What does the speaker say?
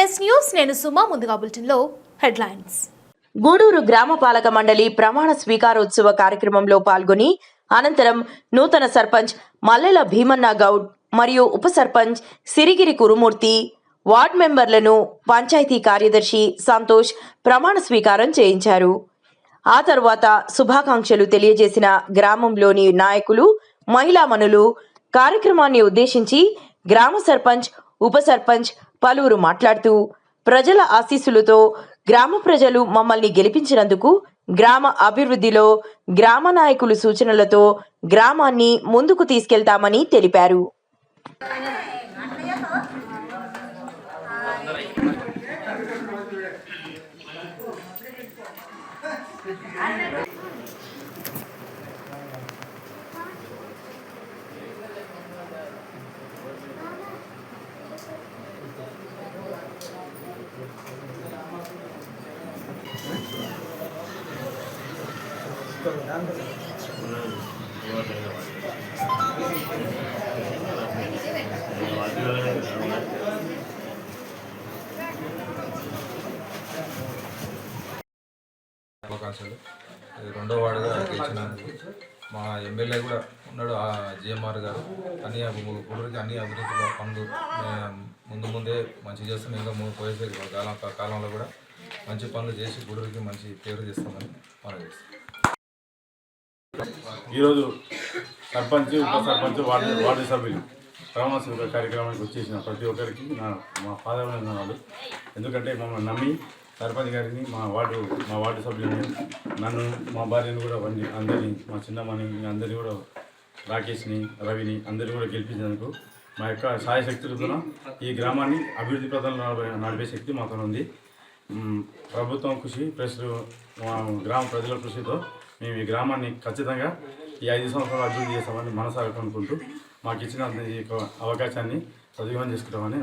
NS news నేను సుమా ముందుగా బులెటిన్లో హెడ్లైన్స్. గూడూరు గ్రామ పాలక మండలి ప్రమాణ స్వీకారోత్సవ కార్యక్రమంలో పాల్గొని అనంతరం నూతన సర్పంచ్ మల్లెల భీమన్న గౌడ్ మరియు ఉప సర్పంచ్ సిరిగిరి కురుమూర్తి వార్డ్ మెంబర్లను పంచాయతీ కార్యదర్శి సంతోష్ ప్రమాణ స్వీకారం చేయించారు. ఆ తర్వాత శుభాకాంక్షలు తెలియజేసిన గ్రామంలోని నాయకులు మహిళామణులు కార్యక్రమాన్ని ఉద్దేశించి గ్రామ సర్పంచ్ ఉప సర్పంచ్ పలువురు మాట్లాడుతూ ప్రజల ఆశీస్సులతో గ్రామ ప్రజలు మమ్మల్ని గెలిపించినందుకు గ్రామ అభివృద్ధిలో గ్రామ నాయకులు సూచనలతో గ్రామాన్ని ముందుకు తీసుకెళ్తామని తెలిపారు. అవకాశాలు. ఇది రెండో వార్డుగా గెలిచినందుకు మా ఎమ్మెల్యే కూడా ఉన్నాడు ఆ జిఎంఆర్ గారు. అన్ని అభి- ఊరికి అన్ని అభివృద్ధి పనులు ముందు ముందే మంచి చేస్తాం ఇంకా ముందు పోయేసే కాలం కాలంలో కూడా మంచి పనులు చేసి గుడురికి మంచి పేరు చేస్తామని మనం చేస్తాం ఈరోజు సర్పంచ్ ఉప సర్పంచ్ వార్డు వార్డు సభ్యులు ప్రమాణ కార్యక్రమానికి వచ్చేసిన ప్రతి ఒక్కరికి నా మా పాదాలు ఎందుకంటే మమ్మల్ని నమ్మి సర్పంచ్ గారిని మా వార్డు మా వార్డు సభ్యులని నన్ను మా భార్యను కూడా వండి అందరినీ మా చిన్నమ్మని అందరినీ కూడా రాకేష్ని రవిని అందరినీ కూడా గెలిపించినందుకు మా యొక్క సాయశక్తులతో ఈ గ్రామాన్ని అభివృద్ధి ప్రధాన నడిపే శక్తి మాతో ఉంది ప్రభుత్వం కృషి ప్లస్ మా గ్రామ ప్రజల కృషితో మేము ఈ గ్రామాన్ని ఖచ్చితంగా ఈ ఐదు సంవత్సరాలు అభివృద్ధి చేస్తామని మనసారా అనుకుంటూ మాకు ఇచ్చిన ఈ యొక్క అవకాశాన్ని సద్వినియోగం చేసుకుంటామని